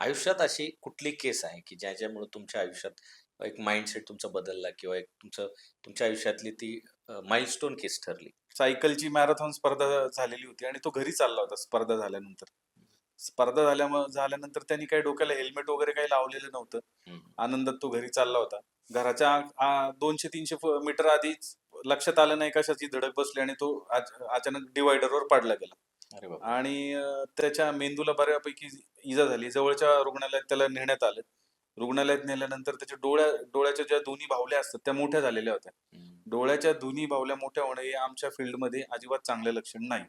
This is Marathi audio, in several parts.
आयुष्यात अशी कुठली केस आहे की ज्याच्यामुळे तुमच्या आयुष्यात एक माइंडसेट तुमचा बदलला किंवा एक तुमचं तुमच्या आयुष्यातली ती माइलस्टोन केस ठरली? सायकलची मॅरेथॉन स्पर्धा झालेली होती आणि तो घरी चालला होता स्पर्धा झाल्यानंतर. स्पर्धा झाल्या झाल्यानंतर त्यांनी काही डोक्याला हेल्मेट वगैरे काही लावलेलं नव्हतं. आनंदात तो घरी चालला होता. घराच्या दोनशे तीनशे मीटर आधीच लक्षात आलं नाही कशाची धडक बसली आणि तो अच- अचानक डिवायडरवर पडला गेला. अरे आणि अं, त्याच्या मेंदूला बऱ्यापैकी इजा झाली. जवळच्या रुग्णालयात त्याला नेण्यात आलं. रुग्णालयात नेल्यानंतर त्याच्या डोळ्या डोळ्याच्या ज्या दोन्ही बाहुल्या असतात त्या मोठ्या झालेल्या होत्या. हम्म. डोळ्याच्या दोन्ही बाहुल्या मोठ्या होणं हे आमच्या फील्डमध्ये अजिबात चांगलं लक्षण नाही.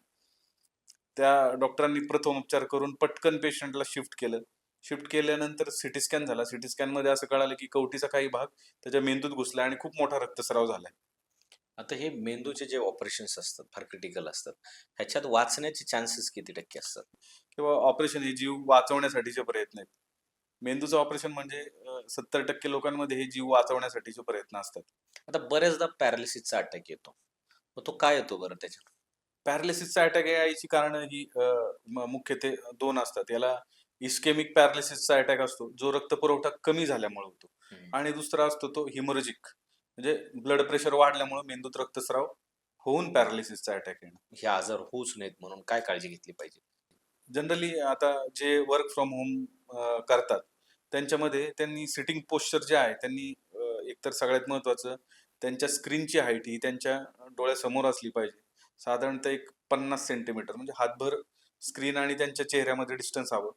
त्या डॉक्टरांनी प्रथम उपचार करून पटकन पेशंटला शिफ्ट केलं. शिफ्ट केल्यानंतर सिटी स्कॅन झाला. सिटी स्कॅनमध्ये असं कळालं की कवटीचा काही भाग त्याच्या मेंदूत घुसला आणि खूप मोठा रक्तस्राव झालाय. आता हे मेंदूचे जे ऑपरेशन्स असतात फार क्रिटिकल असतात ह्याच्यात वाचण्याचे चान्सेस किती टक्के असतात? किंवा ऑपरेशन हे जीव वाचवण्यासाठीचे प्रयत्न आहेत. मेंदूचं ऑपरेशन म्हणजे सत्तर टक्के लोकांमध्ये हे जीव वाचवण्यासाठीचे प्रयत्न असतात. आता बऱ्याचदा पॅरालिसिसचा अटॅक येतो. मग तो काय येतो बरं त्याच्यात? पॅरालिसिसचा अटॅक यायची कारण ही अं, म- मुख्य ते दोन असतात. याला इस्केमिक पॅरालिसिसचा अटॅक असतो जो रक्तपुरवठा कमी झाल्यामुळे होतो. आणि दुसरा असतो तो हिमोरेजिक म्हणजे ब्लड प्रेशर वाढल्यामुळे मेंदूत रक्तस्राव होऊन पॅरालिसिसचा अटॅक येणं. हे आजार होऊच नाहीत म्हणून काय काळजी घेतली पाहिजे? जनरली आता जे वर्क फ्रॉम होम करतात त्यांच्यामध्ये त्यांनी सिटिंग पोश्चर जे आहे त्यांनी एकतर सगळ्यात महत्वाचं त्यांच्या स्क्रीनची हाईट ही त्यांच्या डोळ्यासमोर असली पाहिजे. साधारणतः एक पन्नास सेंटीमीटर म्हणजे हातभर स्क्रीन आणि त्यांच्या चेहऱ्यामध्ये डिस्टन्स हवं.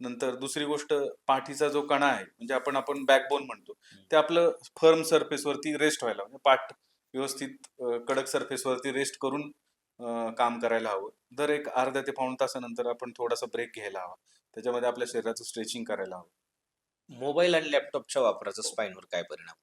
नंतर दुसरी गोष्ट पाठीचा जो कणा आहे म्हणजे आपण आपण बॅकबोन म्हणतो ते आपलं फर्म सरफेसवरती रेस्ट व्हायला म्हणजे पाठ व्यवस्थित कडक सरफेसवरती रेस्ट करून काम करायला हवं. दर एक अर्ध्या ते पाऊण तासानंतर आपण थोडासा ब्रेक घ्यायला हवा. त्याच्यामध्ये आपल्या शरीराचं स्ट्रेचिंग करायला हवं. मोबाईल आणि लॅपटॉपच्या वापराचा स्पाईनवर काय परिणाम